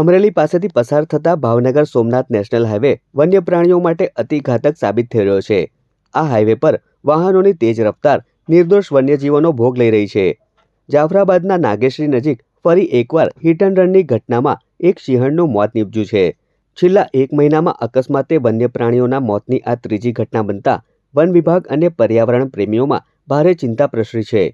અમરેલી પાસેથી પસાર થતા ભાવનગર સોમનાથ નેશનલ હાઈવે વન્ય પ્રાણીઓ માટે અતિ ઘાતક સાબિત થઈ રહ્યો છે. આ હાઈવે પર વાહનોની તેજ રફતાર, નિર્દોષ વન્યજીવોનો ભોગ લઈ રહી છે. જાફરાબાદના નાગેશ્રી નજીક ફરી એકવાર હિટ એન્ડ રનની ઘટનામાં એક સિંહણનું મોત નીપજ્યું છે. છેલ્લા એક મહિનામાં અકસ્માતે વન્ય પ્રાણીઓના મોતની આ ત્રીજી ઘટના બનતા વન વિભાગ અને પર્યાવરણ પ્રેમીઓમાં ભારે ચિંતા પ્રસરી છે.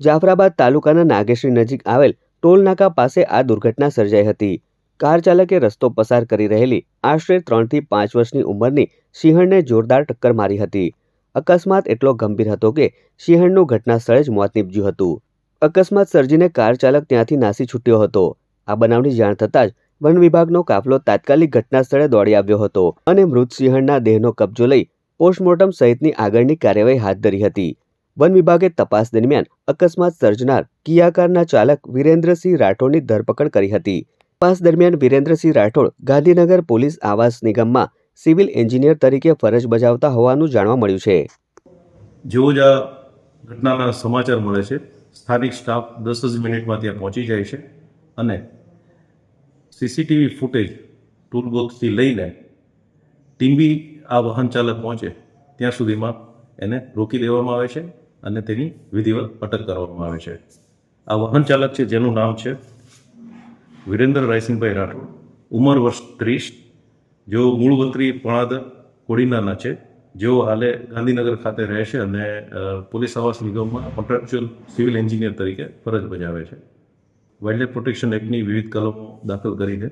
જાફરાબાદ તાલુકાના નાગેશ્રી નજીક આવેલ ટોલનાકા પાસે આ દુર્ઘટના સર્જાઈ હતી. કાર ચાલકે રસ્તો પસાર કરી રહેલી આશરે ત્રણથી પાંચ વર્ષની ઉંમરની સિંહણને જોરદાર ટક્કર મારી હતી. અકસ્માત એટલો ગંભીર હતો કે સિંહણનું ઘટના સ્થળે જ મોત નીપજ્યું હતું. અકસ્માત સર્જીને કાર ચાલક ત્યાંથી નાસી છૂટ્યો હતો. આ બનાવની જાણ થતાં જ વન વિભાગનો કાફલો તાત્કાલિક ઘટના સ્થળે દોડી આવ્યો હતો અને મૃત સિંહણના દેહનો કબજો લઈ પોસ્ટમોર્ટમ સહિતની આગળની કાર્યવાહી હાથ ધરી હતી. વન વિભાગે તપાસ દરમિયાન અકસ્માત સર્જનાર કિયા કારના ચાલક વિરેન્દ્રસિંહ રાઠોડની ધરપકડ કરી હતી. તપાસ દરમિયાન વિરેન્દ્રસિંહ રાઠોડ ગાંધીનગર પોલીસ આવાસ નિગમમાં સિવિલ એન્જિનિયર તરીકે ફરજ બજાવતા હોવાનું જાણવા મળ્યું છે. જેવો જ ઘટનાના સમાચાર મળે છે, સ્થાનિક સ્ટાફ દસ જ મિનિટમાં ત્યાં પહોંચી જાય છે અને સીસીટીવી ફૂટેજ ટૂલ બોક્સથી લઈને ટીમ્બી આ વાહન ચાલક પહોંચે ત્યાં સુધીમાં એને રોકી દેવામાં આવે છે અને તેની વિધિવત અટક કરવામાં આવે છે. આ વાહન ચાલક છે, જેનું નામ છે વિરેન્દ્ર રાયસિંહભાઈ રાઠોડ ઉંમર વર્ષ ત્રીસ જેઓ મૂળ પણાદ કોડીનાના છે, જેઓ હાલે ગાંધીનગર ખાતે રહે છે અને પોલીસ આવાસ નિગમમાં કોન્ટ્રાક્ચ્યુઅલ સિવિલ એન્જિનિયર તરીકે ફરજ બજાવે છે. વાઇલ્ડલાઇફ પ્રોટેક્શન એક્ટની વિવિધ કલમો દાખલ કરીને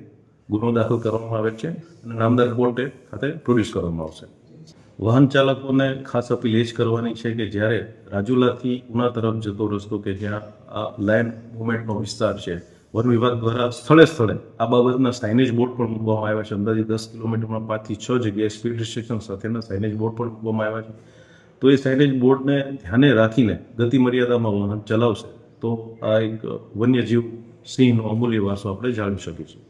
ગુનો દાખલ કરવામાં આવે છે અને નામદાર કોર્ટે ખાતે પ્રોડ્યુસ કરવામાં આવશે. વાહન ચાલકોને ખાસ અપીલ એ જ કરવાની છે કે જ્યારે રાજુલાથી ઉના તરફ જતો રસ્તો કે જ્યાં આ લાઇન મુવમેન્ટનો વિસ્તાર છે વન વિભાગ દ્વારા સ્થળે સ્થળે આ બાબતના સાઇનેજ બોર્ડ પણ મૂકવામાં આવ્યા છે. અંદાજે દસ કિલોમીટરમાં પાંચથી છ જગ્યાએ સ્પીડ રિસ્ટ્રિક્શન સાથેના સાઇનેજ બોર્ડ પણ મૂકવામાં આવ્યા છે. તો એ સાઇનેજ બોર્ડને ધ્યાને રાખીને ગતિ મર્યાદામાં વાહન ચલાવશે તો આ એક વન્યજીવ સિંહનો અમૂલ્ય વારસો આપણે જાળવી શકીશું.